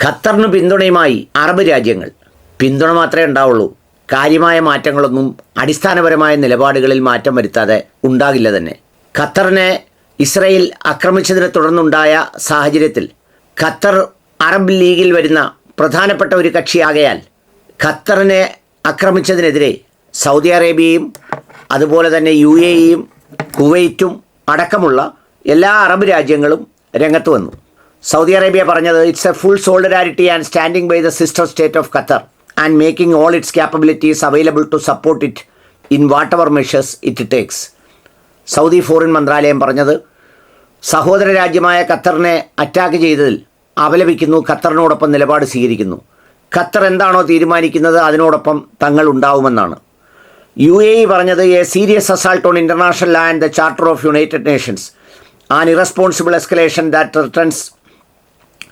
ഖത്തറിന് പിന്തുണയുമായി അറബ് രാജ്യങ്ങൾ. പിന്തുണ മാത്രമേ ഉണ്ടാവുള്ളൂ. കാര്യമായ മാറ്റങ്ങളൊന്നും അടിസ്ഥാനപരമായ നിലപാടുകളിൽ മാറ്റം വരുത്താതെ ഉണ്ടാകില്ല തന്നെ. ഖത്തറിനെ ഇസ്രയേൽ ആക്രമിച്ചതിനെ തുടർന്നുണ്ടായ സാഹചര്യത്തിൽ ഖത്തർ അറബ് ലീഗിൽ വരുന്ന പ്രധാനപ്പെട്ട ഒരു കക്ഷിയാകയാൽ ഖത്തറിനെ ആക്രമിച്ചതിനെതിരെ സൗദി അറേബ്യയും അതുപോലെ തന്നെ യു എ ഇയും കുവൈറ്റും അടക്കമുള്ള എല്ലാ അറബ് രാജ്യങ്ങളും രംഗത്ത് വന്നു. സൗദി അറേബ്യ പറഞ്ഞത് it's a full solidarity and standing by the sister state of Qatar and making all its capabilities available to support it in whatever measures it takes Saudi foreign മന്ത്രാലയം പറഞ്ഞത് സഹോദര രാജ്യമായ ഖത്തറിനെ attack ചെയ്തതിൽ അപലപിക്കുന്നു ഖത്തറിനോടൊപ്പം നിലപാട് സ്വീകരിക്കുന്നു. Qatar എന്താണോ തീരുമാനിക്കുന്നത് അതിനോടൊപ്പം തങ്ങൾ ഉണ്ടാവുമെന്നാണ്. യു എ ഇ പറഞ്ഞത് a serious assault on international law and the charter of United Nations an irresponsible escalation that returns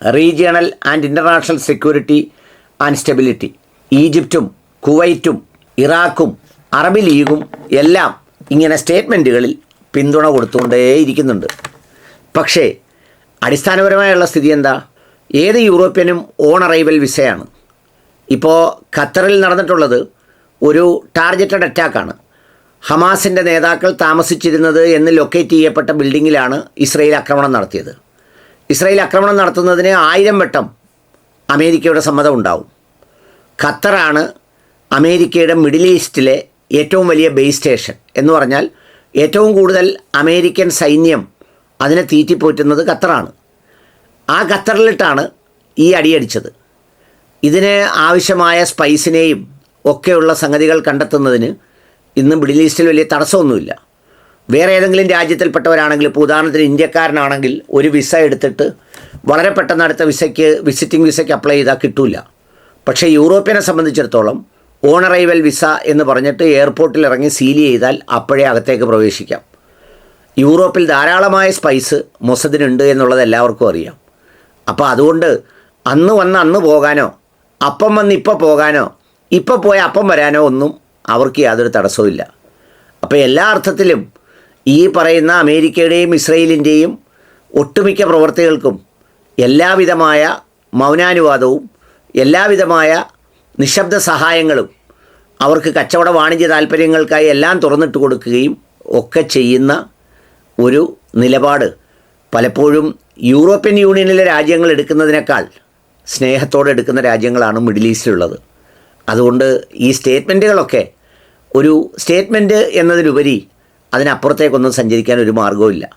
regional and international security and stability ഈജിപ്തും കുവൈറ്റും ഇറാഖും അറബ് ലീഗും എല്ലാം ഇങ്ങനെ സ്റ്റേറ്റ്മെന്റുകളിൽ പിന്തുണ കൊടുത്തുകൊണ്ടേയിരിക്കുന്നുണ്ട്. പക്ഷേ അടിസ്ഥാനപരമായുള്ള സ്ഥിതി എന്താ? ഏത് യൂറോപ്യനും ഓൺ അറൈവൽ വിസയാണ്. ഇപ്പോൾ ഖത്തറിൽ നടന്നിട്ടുള്ളത് ഒരു ടാർഗറ്റഡ് അറ്റാക്കാണ്. ഹമാസിന്റെ നേതാക്കൾ താമസിച്ചിരുന്നത് എന്ന് ലൊക്കേറ്റ് ചെയ്യപ്പെട്ട ബിൽഡിങ്ങിലാണ് ഇസ്രയേൽ ആക്രമണം നടത്തിയത്. ഇസ്രയേൽ ആക്രമണം നടത്തുന്നതിന് ആയിരം വട്ടം അമേരിക്കയുടെ സമ്മതം ഉണ്ടാവും ഖത്തറാണ് അമേരിക്കയുടെ മിഡിൽ ഈസ്റ്റിലെ ഏറ്റവും വലിയ ബേസ് സ്റ്റേഷൻ എന്ന് പറഞ്ഞാൽ ഏറ്റവും കൂടുതൽ അമേരിക്കൻ സൈന്യം അതിനെ തീറ്റിപ്പോറ്റുന്നത് ഖത്തറാണ്. ആ ഖത്തറിലിട്ടാണ് ഈ അടിയടിച്ചത് ഇതിന് ആവശ്യമായ സ്പൈസിനെയും ഒക്കെയുള്ള സംഗതികൾ കണ്ടെത്തുന്നതിന് ഇന്ന് മിഡിൽ ഈസ്റ്റിൽ വലിയ തടസ്സമൊന്നുമില്ല. വേറെ ഏതെങ്കിലും രാജ്യത്തിൽപ്പെട്ടവരാണെങ്കിൽ ഇപ്പോൾ ഉദാഹരണത്തിന് ഇന്ത്യക്കാരനാണെങ്കിൽ ഒരു വിസ എടുത്തിട്ട് വളരെ പെട്ടെന്ന് അടുത്ത വിസയ്ക്ക് വിസിറ്റിംഗ് വിസയ്ക്ക് അപ്ലൈ ചെയ്താൽ കിട്ടില്ല പക്ഷേ യൂറോപ്യനെ സംബന്ധിച്ചിടത്തോളം ഓൺ അറൈവൽ വിസ എന്ന് പറഞ്ഞിട്ട് എയർപോർട്ടിൽ ഇറങ്ങി സീൽ ചെയ്താൽ അപ്പോഴേ അകത്തേക്ക് പ്രവേശിക്കാം. യൂറോപ്പിൽ ധാരാളമായ സ്പൈസ് മൊസദിനുണ്ട് എന്നുള്ളത് എല്ലാവർക്കും അറിയാം. അപ്പോൾ അതുകൊണ്ട് അന്ന് വന്ന് അന്ന് പോകാനോ അപ്പം വന്ന് ഇപ്പോൾ പോകാനോ ഇപ്പോൾ പോയ അപ്പം വരാനോ ഒന്നും അവർക്ക് യാതൊരു തടസ്സവുമില്ല. അപ്പോൾ എല്ലാ അർത്ഥത്തിലും ഈ പറയുന്ന അമേരിക്കയുടെയും ഇസ്രയേലിന്റെയും ഒട്ടുമിക്ക പ്രവർത്തികൾക്കും എല്ലാവിധമായ മൗനാനുവാദവും എല്ലാവിധമായ നിശബ്ദ സഹായങ്ങളും അവർക്ക് കച്ചവട വാണിജ്യ താല്പര്യങ്ങൾക്കായി എല്ലാം തുറന്നിട്ട് കൊടുക്കുകയും ഒക്കെ ചെയ്യുന്ന ഒരു നിലപാട് പലപ്പോഴും യൂറോപ്യൻ യൂണിയനിലെ രാജ്യങ്ങൾ എടുക്കുന്നതിനേക്കാൾ സ്നേഹത്തോടെ എടുക്കുന്ന രാജ്യങ്ങളാണ് മിഡിൽ ഈസ്റ്റിലുള്ളത്. അതുകൊണ്ട് ഈ സ്റ്റേറ്റ്മെന്റുകളൊക്കെ ഒരു സ്റ്റേറ്റ്മെന്റ് എന്നതിലുപരി അതിനപ്പുറത്തേക്കൊന്നും സഞ്ചരിക്കാൻ ഒരു മാർഗവുമില്ല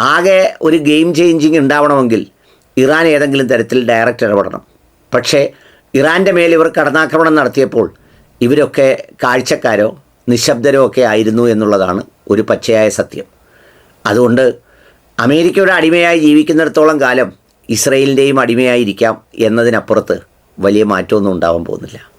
ആകെ ഒരു ഗെയിം ചേഞ്ചിങ് ഉണ്ടാവണമെങ്കിൽ ഇറാൻ ഏതെങ്കിലും തരത്തിൽ ഡയറക്റ്റ് ഇടപെടണം. പക്ഷേ ഇറാന്റെ മേൽ ഇവർ കടന്നാക്രമണം നടത്തിയപ്പോൾ ഇവരൊക്കെ കാഴ്ചക്കാരോ നിശബ്ദരോ ഒക്കെ ആയിരുന്നു എന്നുള്ളതാണ് ഒരു പച്ചയായ സത്യം. അതുകൊണ്ട് അമേരിക്കയുടെ അടിമയായി ജീവിക്കുന്നിടത്തോളം കാലം ഇസ്രയേലിന്റെയും അടിമയായിരിക്കാം എന്നതിനപ്പുറത്ത് വലിയ മാറ്റമൊന്നും ഉണ്ടാവാൻ പോകുന്നില്ല.